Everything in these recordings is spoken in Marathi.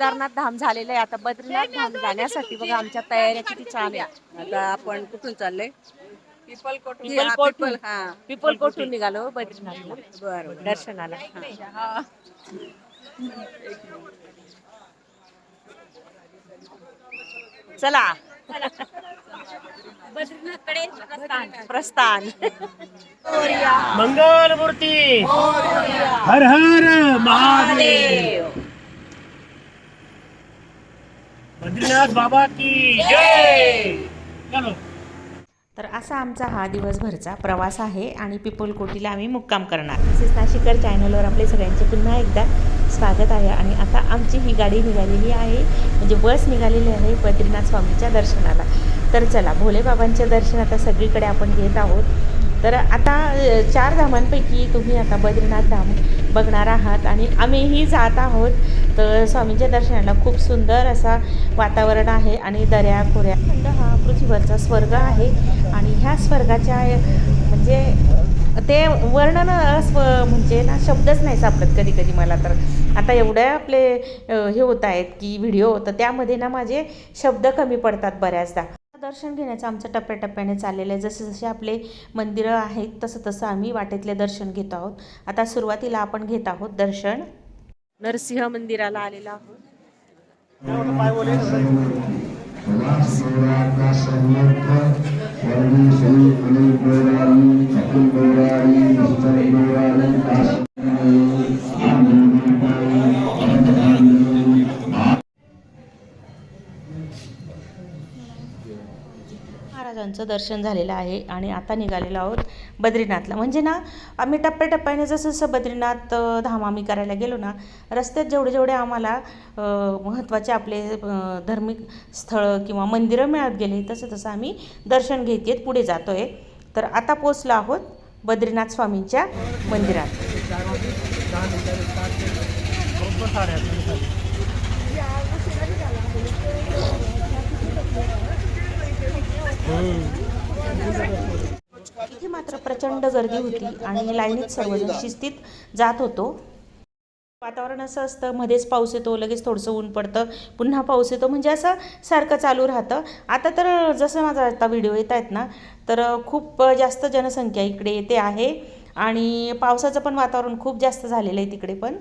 केदारनाथ धाम झालेलं आहे. आता बद्रीनाथ धाम जाण्यासाठी बघा आमच्या तयाऱ्या किती छान आहे. आता आपण कुठून चाललंय पिपल हा, हा. पिपल कोठून निघालो बद्रीनाथला. बरं बरं. दर्शनाला. हा. चला. प्रस्थान. मंगल मूर्ती. हर हर महादेव. बद्रीनाथ बाबा की जय! चलो. तर असा आमचा हा दिवसभरचा प्रवास आहे आणि पिपलकोटीला आम्ही मुक्काम करणार. तसेच नाशिकर चॅनलवर आपले सगळ्यांचे पुन्हा एकदा स्वागत आहे आणि आता आमची ही गाडी निघालेली आहे. म्हणजे बस निघालेली आहे बद्रीनाथ स्वामीच्या दर्शनाला. तर चला भोलेबाबांचे दर्शन आता सगळीकडे आपण घेत आहोत. तर आता चार धामांपैकी तुम्ही आता बद्रीनाथ धाम बघणार आहात आणि आम्हीही जात आहोत. तर स्वामींच्या दर्शनाला खूप सुंदर असा वातावरण आहे आणि दऱ्या खोऱ्या खंड हा पृथ्वीवरचा स्वर्ग आहे. आणि ह्या स्वर्गाच्या म्हणजे ते वर्णन स्व म्हणजे ना शब्दच नाही सापडत कधी कधी मला तर. आता एवढे आपले हे होत आहेत की व्हिडिओ तर त्यामध्ये ना माझे शब्द कमी पडतात बऱ्याचदा. दर्शन घेण्याचं आमचं टप्प्याटप्प्याने चाललेलं आहे. जसे जसे आपले मंदिरं आहेत तसं तसं आम्ही वाटेतले दर्शन घेत आहोत. आता सुरुवातीला आपण घेत आहोत दर्शन. नरसिंह मंदिराला आलेला आहोत त्यांचं दर्शन झालेलं आहे आणि आता निघालेलो आहोत बद्रीनाथला. म्हणजे ना आम्ही टप्प्याटप्प्याने जसं जसं बद्रीनाथ धाम आम्ही करायला गेलो ना रस्त्यात जेवढे जेवढे आम्हाला महत्त्वाचे आपले धार्मिक स्थळं किंवा मंदिरं मिळत गेले तसं तसं आम्ही दर्शन घेत येत पुढे जातो आहे तर आता पोचलो आहोत बद्रीनाथ स्वामींच्या मंदिरात. बरोबर इथे मात्र प्रचंड गर्दी होती आणि लाईनीत सर्वजण शिस्तीत जात होतो. वातावरण असं असतं मध्येच पाऊस येतो लगेच थोडंसं ऊन पडतं पुन्हा पाऊस येतो म्हणजे असं सारखं चालू राहतं. आता तर जसं माझा आता व्हिडिओ येत आहेत ना तर खूप जास्त जनसंख्या इकडे येते आहे आणि पावसाचं पण वातावरण खूप जास्त झालेलं आहे तिकडे पण.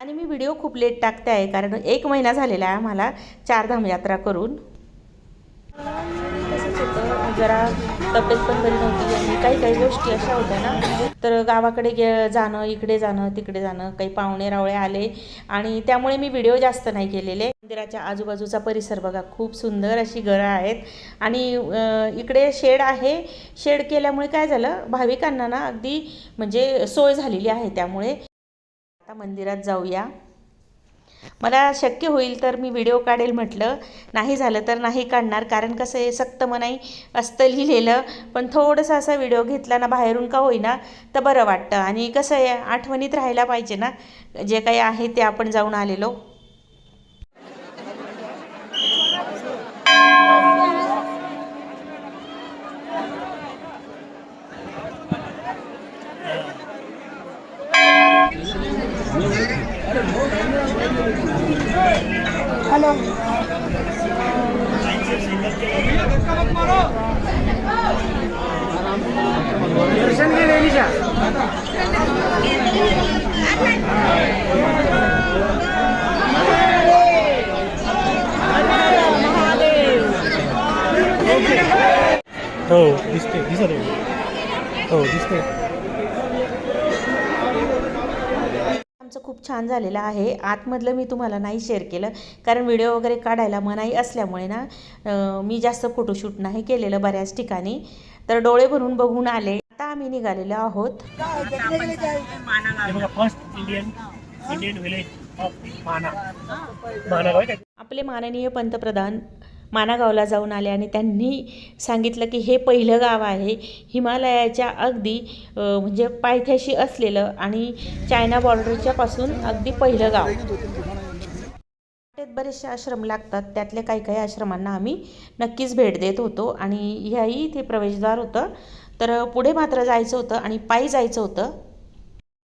आणि मी व्हिडिओ खूप लेट टाकते आहे कारण एक महिना झालेला आहे आम्हाला चारधाम यात्रा करून. होतं. जरा तब्येत पण बरी नव्हती आणि काही काही गोष्टी अशा होत्या ना. तर गावाकडे गे जाणं इकडे जाणं तिकडे जाणं काही पाहुणे रावळे आले आणि त्यामुळे मी व्हिडिओ जास्त नाही केलेले. मंदिराच्या आजूबाजूचा परिसर बघा खूप सुंदर अशी घरं आहेत. आणि इकडे शेड आहे. शेड केल्यामुळे काय झालं भाविकांना ना अगदी म्हणजे सोय झालेली आहे त्यामुळे. आता मंदिरात जाऊया. मला शक्य होईल तर मी व्हिडिओ काढेल म्हटलं. नाही झालं तर नाही काढणार कारण कसं आहे सक्त मनाई असतं लिहिलेलं पण थोडंसं असा व्हिडिओ घेतला ना बाहेरून का होईना तर बरं वाटतं. आणि कसं आहे आठवणीत राहायला पाहिजे ना. जे काही आहे ते आपण जाऊन आलेलो. हो दिसते दिसत आहे. हो दिसते आमचं खूप छान झालेलं आहे. आतमधलं मी तुम्हाला नाही शेअर केलं. कारण व्हिडिओ वगैरे काढायला मनाई असल्यामुळे ना मी जास्त फोटोशूट नाही केलेलं बऱ्याच ठिकाणी. तर डोळे भरून बघून आले. आता आम्ही निघालेलो आहोत. First Indian Indian village? आपले माननीय पंतप्रधान मानागावला जाऊन आले आणि त्यांनी सांगितलं की हे पहिलं गाव आहे. हिमालयाच्या अगदी म्हणजे पायथ्याशी असलेलं आणि चायना बॉर्डरच्या पासून अगदी पहिलं गाव. बरेचसे आश्रम लागतात. त्यातल्या काही काही आश्रमांना आम्ही नक्कीच भेट देत होतो आणि ह्याही इथे प्रवेशद्वार होतं. तर पुढे मात्र जायचं होतं आणि पायी जायचं होतं.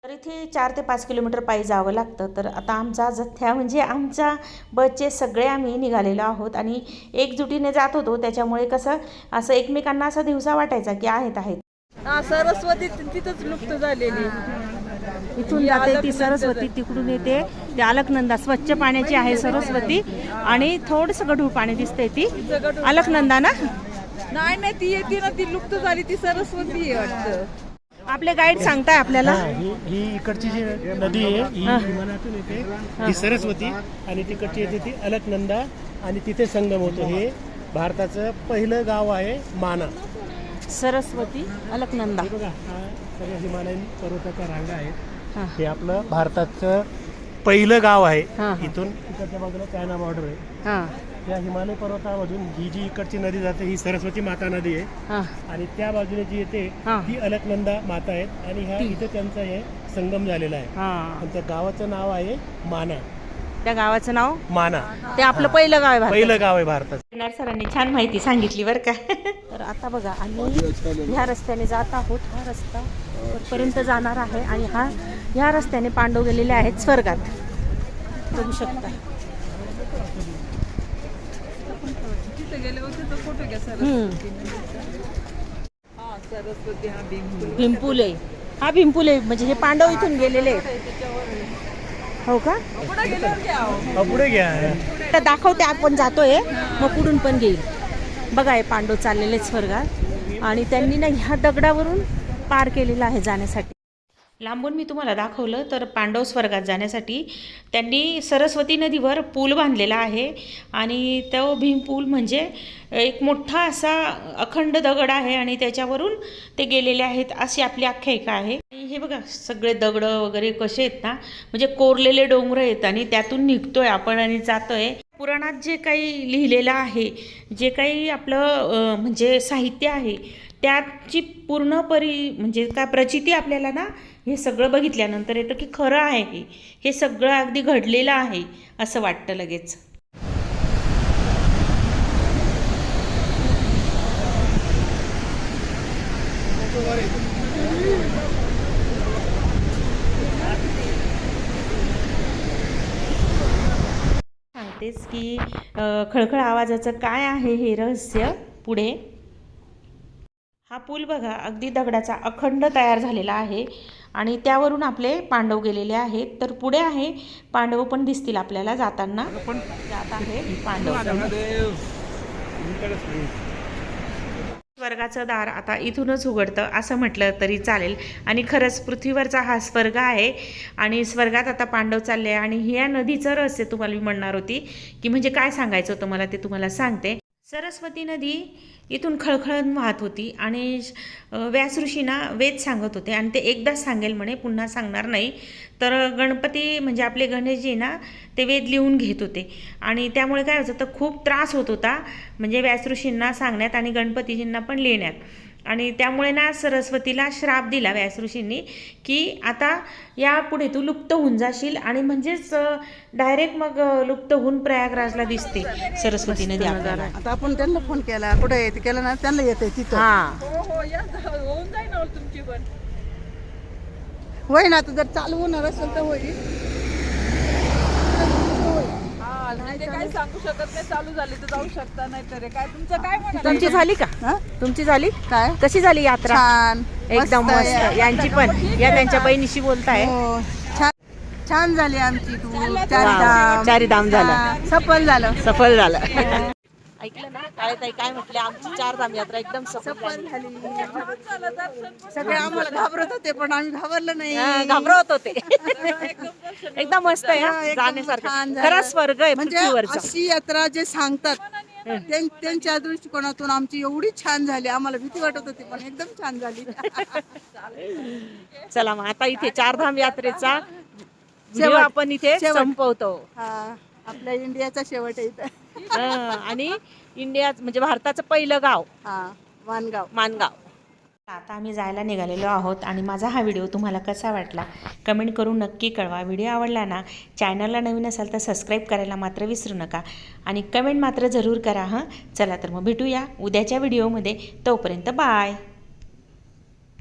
तर इथे चार ते पाच किलोमीटर पायी जावं लागतं. तर आता आमचा जथ्या म्हणजे आमच्या बसचे सगळे आम्ही निघालेलो आहोत आणि एकजुटीने जात होतो. त्याच्यामुळे कसं असं एकमेकांना असं दिवसा वाटायचा की आहेत आहेत. हा सरस्वती तिथंच लुप्त झालेली. इथून जाते ती सरस्वती तिकडून येते ते अलकनंदा स्वच्छ पाण्याची आहे सरस्वती आणि थोडंसं गढूळ पाणी दिसतंय ती. अलकनंदा ना? नाही नाही ती येते ना ती लुप्त झाली ती सरस्वती आहे वाटतं. आपले गाईड सांगताय आपल्याला? हा, ही इकडची जी नदी आहे ही विमानातून येते. ही सरस्वती आणि तिकडची येते ती अलकनंदा आणि तिथे संगम होतो हे भारताचं पहिलं गाव आहे माना. सरस्वती अलकनंदा. हे बघा हा सगळ्या हिमालयन पर्वताच्या रांगा आहेत हा. हे आपलं भारताचं पहिलं गाव आहे. हा. इथून इकडच्या बाजूला चायना बॉर्डर आहे. हां. या हिमालय पर्वतामधून ही जी इकडची नदी जाते ही सरस्वती माता नदी आहे. हां. आणि त्या बाजूने जी येते हा. ती अलकनंदा माता आहेत आणि ह्या इथे त्यांचा हे संगम झालेला आहे. हां. आणि त्या गावाचं नाव आहे माना. त्या गावाचं नाव? माना. ते आपलं पहिलं गाव आहे भारतात. पहिलं गाव आहे भारतात येणार सरांनी छान माहिती सांगितली बरं का. तर आता बघा आम्ही ह्या रस्त्याने जात आहोत. हा रस्ता पर्यंत जाणार आहे आणि हा ह्या रस्त्याने पांडव गेलेले आहेत स्वर्गात. बघू शकता. तिथे फोटो घ्या. हा सरस्वती हा हा आहे म्हणजे हे पांडव इथून गेलेले. आहेत हो का? पुढे गेल्यावर घ्या अहो. अहो, पुढे घ्या. तर दाखवते आपण जातोय. मग कुठून पण घेईल. बघा हे पांडव चाललेले स्वर्गात. आणि त्यांनी ना ह्या दगडावरून पार केलेलं आहे जाण्यासाठी. लांबून मी तुम्हाला दाखवलं तर पांडव स्वर्गात जाण्यासाठी त्यांनी सरस्वती नदीवर पूल बांधलेला आहे आणि तो भीम पूल म्हणजे एक मोठा असा अखंड दगड आहे आणि त्याच्यावरून ते गेलेले आहेत अशी आपली आख्यायिका आहे. आणि हे बघा सगळे दगड वगैरे कसे आहेत ना म्हणजे कोरलेले डोंगर आहेत आणि त्यातून निघतोय आपण आणि जातोय. पुराणात जे काही लिहिलेलं आहे जे काही आपलं म्हणजे साहित्य आहे त्याची पूर्ण परी म्हणजे काय प्रचिती आपल्याला ना हे सगळं बघितल्यानंतर येतं की खरं आहे हे. हे सगळं अगदी घडलेलं आहे असं वाटतं लगेच. सांगतेच की खळखळ आवाजाचं काय आहे हे रहस्य पुढे? हा पूल बघा अगदी दगडाचा अखंड तयार झालेला आहे. आणि त्यावरून आपले पांडव गेलेले आहेत. तर पुढे आहे पांडव पण दिसतील आपल्याला जाताना. जात आहे पांडव. स्वर्गाचं दार आता इथूनच उघडतं असं म्हटलं तरी चालेल. आणि खरंच पृथ्वीवरचा हा स्वर्ग आहे. आणि स्वर्गात आता पांडव चालले आणि ह्या नदीचं रहस्य तुम्हाला मी म्हणणार होती की म्हणजे काय सांगायचं होतं मला ते तुम्हाला सांगते. सरस्वती नदी इथून खळखळून वाहत होती आणि व्यास ऋषींना वेद सांगत होते आणि ते एकदाच सांगेल म्हणे पुन्हा सांगणार नाही. तर गणपती म्हणजे आपले गणेशजी ना ते वेद लिहून घेत होते. आणि त्यामुळे काय होतं तर खूप त्रास होत होता म्हणजे व्यास ऋषींना सांगण्यात आणि गणपतीजींना पण लिहिण्यात. आणि त्यामुळे ना सरस्वतीला श्राप दिला व्यास ऋषींनी की आता यापुढे तू लुप्त होऊन जाशील आणि म्हणजेच डायरेक्ट मग लुप्त होऊन प्रयागराजला दिसते सरस्वती नदी आपल्याला आता आपण त्यांना फोन केला. कुठे येते केला ना? त्यांना येते तिथं. होय ना आता जर चालू होणार असेल तर होईल. हा नाही ते काय सांगू शकत नाही चालू झाली तर जाऊ शकता नाही तर काय तुमचं काय म्हणा तुमची झाली का? हा? तुमची झाली? काय? कशी झाली यात्रा? छान. एकदम मस्त मस्त. आहे. यांची पण. या त्यांच्या बहिणीशी बोलताय. हो. छान. छान झाली आमची टूर वा, चारिधाम. चारिधाम झालं. हा, सफल झालं. सफल झालं. ऐकलं ना? काळेताई काय म्हटले? आमची चार धाम यात्रा एकदम सफल झाली. सगळे आम्हाला घाबरत होते पण आम्ही घाबरलो नाही. हा, घाबरवत होते. एकदम मस्त आहे हा, एकदम जाण्यासारखं. छान झालं. खरा स्वर्ग आहे म्हणजे पृथ्वीवरचा. अशी यात्रा जे सांगतात त्यां- त्यांच्या दृष्टिकोनातून आमची एवढी छान झाली. आम्हाला भीती वाटत होती पण एकदम छान झाली. चला मग आता इथे चारधाम यात्रेचा व्हिडिओ. आपण इथे शेवट. संपवतो. हा आपल्या इंडियाचा शेवट आहे इथं. हा, आणि इंडिया म्हणजे भारताचं पहिलं गाव. हा वानगाव मानगाव. आता आम्ही जायला निघालेलो आहोत आणि माझा हा व्हिडिओ तुम्हाला कसा वाटला कमेंट करून नक्की कळवा. व्हिडिओ आवडला ना चॅनलला नवीन असाल तर सबस्क्राईब करायला मात्र विसरू नका आणि कमेंट मात्र जरूर करा हां. चला तर मग भेटूया उद्याच्या व्हिडिओमध्ये. तोपर्यंत बाय.